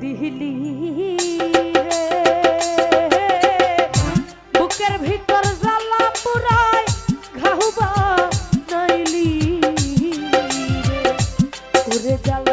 দিহিলি বুকের ভিতর জ্বালা পুরায় ঘাহুবা নাইলি রে। ওরে জ্বালা